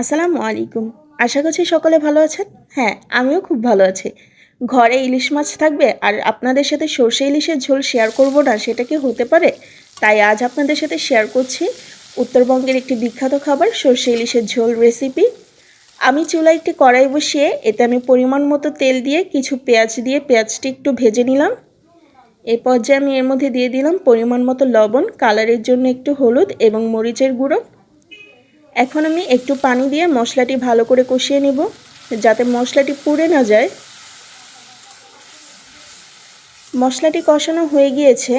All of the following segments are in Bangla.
আসসালামু আলাইকুম। আশা করছি সকলে ভালো আছেন? হ্যাঁ আমিও খুব ভালো আছি। ঘরে ইলিশ মাছ থাকবে আর আপনাদের সাথে সর্ষে ইলিশের ঝোল শেয়ার করব না, সেটা কি হতে পারে? তাই আজ আপনাদের সাথে শেয়ার করছি উত্তরবঙ্গের একটি বিখ্যাত খাবার, সর্ষে ইলিশের ঝোল রেসিপি আমি চুলায় একটি কড়াই বসিয়ে এতে আমি পরিমাণ মতো তেল দিয়ে কিছু পেঁয়াজ দিয়ে পেঁয়াজটি একটু ভেজে নিলাম। এই পর্যায়ে আমি এর মধ্যে দিয়ে দিলাম পরিমাণ মতো লবণ কালারের জন্য একটু হলুদ এবং মরিচের গুঁড়ো। এখন আমি একটু পানি দিয়ে মশলাটি ভালো করে কষিয়ে নিব, যাতে মশলাটি পুড়ে না যায়। মশলাটি কষানো হয়ে গিয়েছে।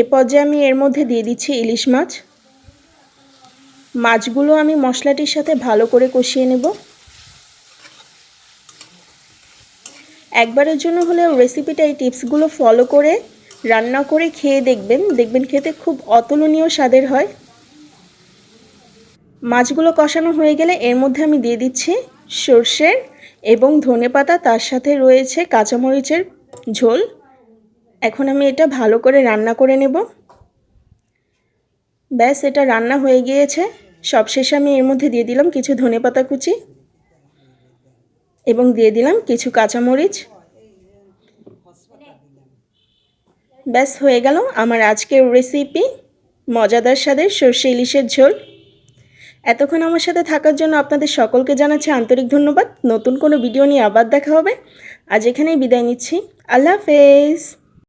এ পর্যায়ে আমি এর মধ্যে দিয়ে দিচ্ছি ইলিশ মাছ। মাছগুলো আমি মশলাটির সাথে ভালো করে কষিয়ে নেব। একবারের জন্য হলেও রেসিপিটা এই টিপসগুলো ফলো করে, রান্না করে খেয়ে দেখবেন। দেখবেন খেতে খুব অতুলনীয় স্বাদের হয়। মাছগুলো কষানো হয়ে গেলে এর মধ্যে আমি দিয়ে দিচ্ছি সর্ষের এবং ধনে পাতা, তার সাথে রয়েছে কাঁচামরিচের ঝোল। এখন আমি এটা ভালো করে রান্না করে নেব। ব্যাস, এটা রান্না হয়ে গিয়েছে। সবশেষে আমি এর মধ্যে দিয়ে দিলাম কিছু ধনে পাতা কুচি এবং দিয়ে দিলাম কিছু কাঁচামরিচ। ব্যাস, হয়ে গেল আমার আজকের রেসিপি মজাদার স্বাদের সর্ষে ইলিশের ঝোল। এতক্ষণ আমার সাথে থাকার জন্য আপনাদের সকলকে জানাচ্ছি আন্তরিক ধন্যবাদ। নতুন কোনো ভিডিও নিয়ে আবার দেখা হবে। আজ এখানেই বিদায় নিচ্ছি। আল্লাহ হাফেজ।